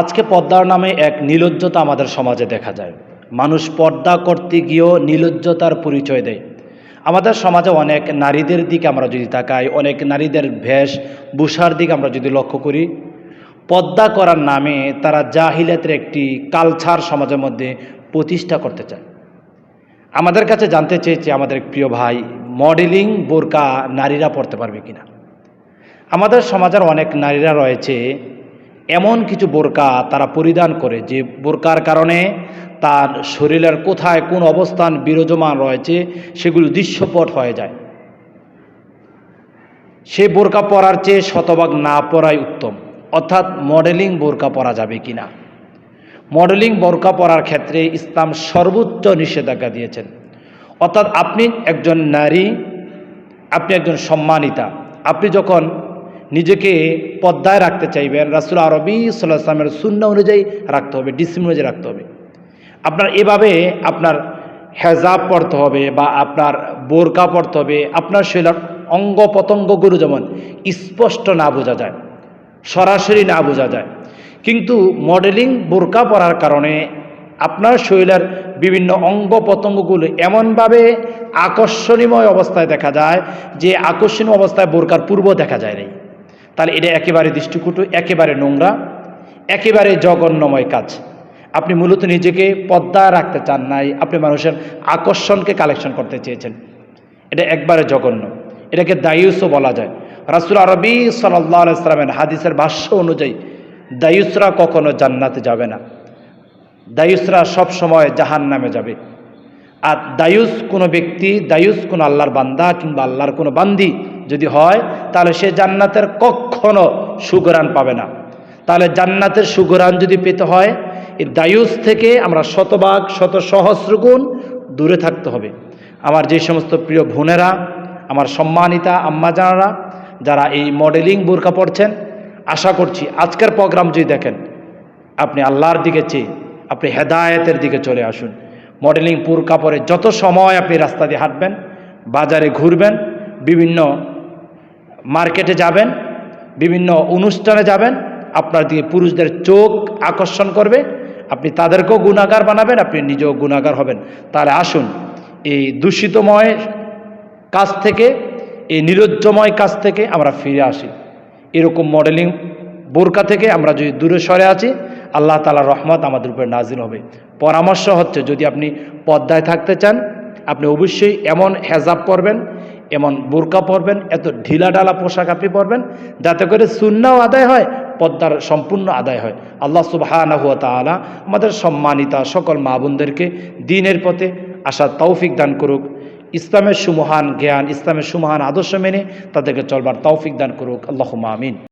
আজকে পর্দার নামে এক নীলজ্জতা আমাদের সমাজে দেখা যায়। মানুষ পর্দা করতে গিয়েও নীলজ্জতার পরিচয় দেয়। আমাদের সমাজে অনেক নারীদের দিকে আমরা যদি তাকাই, অনেক নারীদের ভেষ ভূষার দিকে আমরা যদি লক্ষ্য করি পর্দা করার নামে তারা জাহিলাতের একটি কালচার সমাজের মধ্যে প্রতিষ্ঠা করতে চায়। আমাদের কাছে জানতে চেয়েছে আমাদের প্রিয় ভাই মডেলিং বোরকা নারীরা পড়তে পারবে কিনা। আমাদের সমাজের অনেক নারীরা রয়েছে এমন কিছু বোরকা তারা পরিধান করে, যে বোরকার কারণে তার শরীরের কোথায় কোন অবস্থান বিরাজমান রয়েছে, সেগুলো দৃশ্যপট হয়ে যায়। সে বোরকা পরার চেয়ে শতভাগ না পরাই উত্তম। অর্থাৎ মডেলিং বোরকা পরা যাবে কি না? মডেলিং বোরকা পরার ক্ষেত্রে ইসলাম সর্বোচ্চ নিষেধাজ্ঞা দিয়েছেন। অর্থাৎ আপনি একজন নারী, আপনি একজন সম্মানিতা, আপনি যখন নিজেকে পদ্মায় রাখতে চাইবেন রাসুল আরবি সাল্লাহ আসলামের শূন্য অনুযায়ী রাখতে হবে ডিসিপ্লিন অনুযায়ী রাখতে হবে। আপনার এভাবে আপনার হেজাব পড়তে হবে বা আপনার বোরকা পড়তে হবে, আপনার শরীরের অঙ্গ প্রত্যঙ্গগুলো যেমন স্পষ্ট না বোঝা যায়, সরাসরি না বোঝা যায়, কিন্তু মডেলিং বোরকা পরার কারণে আপনার শরীরের বিভিন্ন অঙ্গ প্রত্যঙ্গগুলো এমনভাবে আকর্ষণীয়ময় অবস্থায় দেখা যায় যে আকর্ষণীয় অবস্থায় বোরকার পূর্ব দেখা যায় নাই। তাহলে এটা একেবারে দৃষ্টিকুটু, একেবারে নোংরা, একেবারে জঘন্যময় কাজ। আপনি মূলত নিজেকে পদ্মা রাখতে চান নাই, আপনি মানুষের আকর্ষণকে কালেকশন করতে চেয়েছেন। এটা একবারে জঘন্য। এটাকে দায়ুসও বলা যায়। রাসুল আরবি সাল্লাহ সাল্লামের হাদিসের ভাষ্য অনুযায়ী, দায়ুসরা কখনো জান্নাতে যাবে না। দায়ুসরা সব সময় জাহান নামে যাবে। আর দায়ুস কোনো ব্যক্তি, দায়ুস কোনো আল্লাহর বান্দা কিংবা আল্লাহর কোনো বান্দি যদি হয়, তাহলে সে জান্নাতের কখনো সুগরান পাবে না। তাহলে জান্নাতের সুগরান যদি পেতে হয় এই দায়ুস থেকে আমরা শতভাগ শত সহস্র গুণ দূরে থাকতে হবে। আমার যে সমস্ত প্রিয় বোনেরা, আমার সম্মানিতা আম্মাজানারা যারা এই মডেলিং বোরকা পড়ছেন আশা করছি আজকের প্রোগ্রাম যদি দেখেন, আপনি আল্লাহর দিকে চেয়ে, আপনি হেদায়েতের দিকে চলে আসুন। মডেলিং পুর কাপড়ে যত সময় আপনি রাস্তা দিয়ে হাঁটবেন, বাজারে ঘুরবেন, বিভিন্ন মার্কেটে যাবেন, বিভিন্ন অনুষ্ঠানে যাবেন, আপনার দিকে পুরুষদের চোখ আকর্ষণ করবে, আপনি তাদেরকেও গুণাগার বানাবেন, আপনি নিজেও গুণাগার হবেন। তাহলে আসুন, এই দূষিতময় কাজ থেকে, এই নিরজ্জময় কাজ থেকে আমরা ফিরে আসি। এরকম মডেলিং বোরকা থেকে আমরা যদি দূরে সরে আছি, আল্লাহ তালার রহমত আমাদের উপরে নাজিল হবে। পরামর্শ হচ্ছে, যদি আপনি পদ্মায় থাকতে চান, আপনি অবশ্যই এমন হেজাব পরবেন এমন বোরকা পরবেন, এত ঢিলাঢালা পোশাক আপনি পরবেন, যাতে করে সুন্নাও আদায় হয় পদ্মার সম্পূর্ণ আদায় হয়। আল্লাহ সুবাহ তালা আমাদের সম্মানিতা সকল মা বোনদেরকে দিনের পথে আসার তৌফিক দান করুক। ইসলামের সুমহান জ্ঞান, ইসলামের সুমহান আদর্শ মেনে তাদেরকে চলবার তৌফিক দান করুক। আল্লাহ আমিন।